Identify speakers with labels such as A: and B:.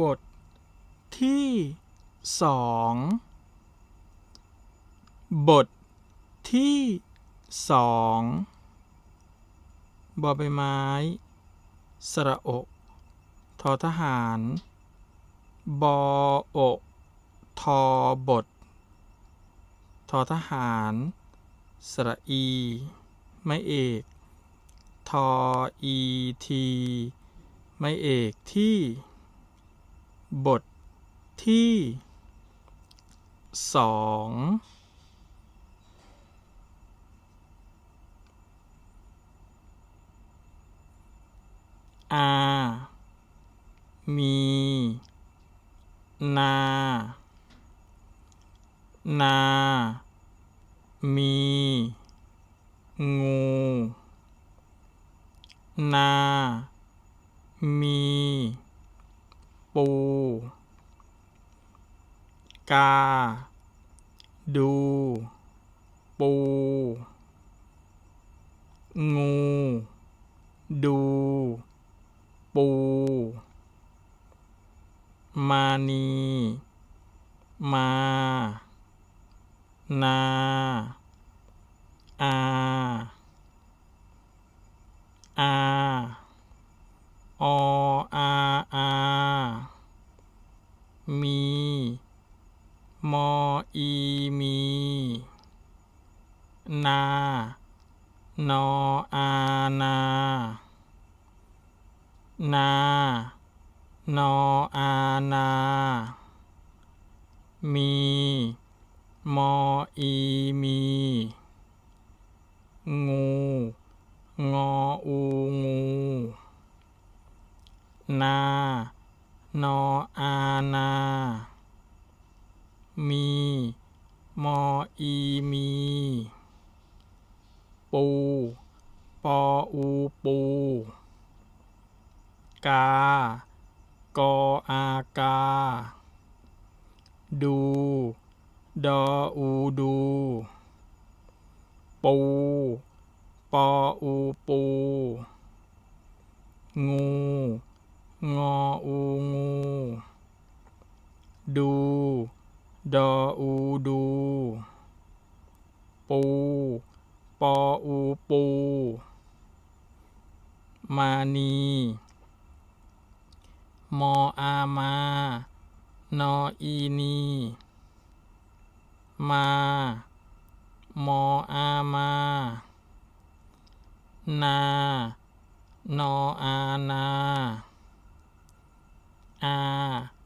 A: บทที่สองบทที่สองบอใบไม้ สระอกทอทหาร บออกทอบททอทหาร สระอี ไม่เอก ทออีที ไม่เอกที่ บทที่สองอามี นา นา มี งู นา มี ปู กา ดู ปู งู ดู ปู มานี มา นา อา อา ออาอา มี มออีมี นา นออานา นา นออานา มี มออีมี งู งออูงู นา นออานา มี มออีมี ปู ปออูปู กา กออากา ดู ดออูดู ปู ปออูปู งู งออูงู ดู ดออูดู ปู ปออูปู มานี มออา มา นออีนี มา มออา มา นา นออา นา อาออา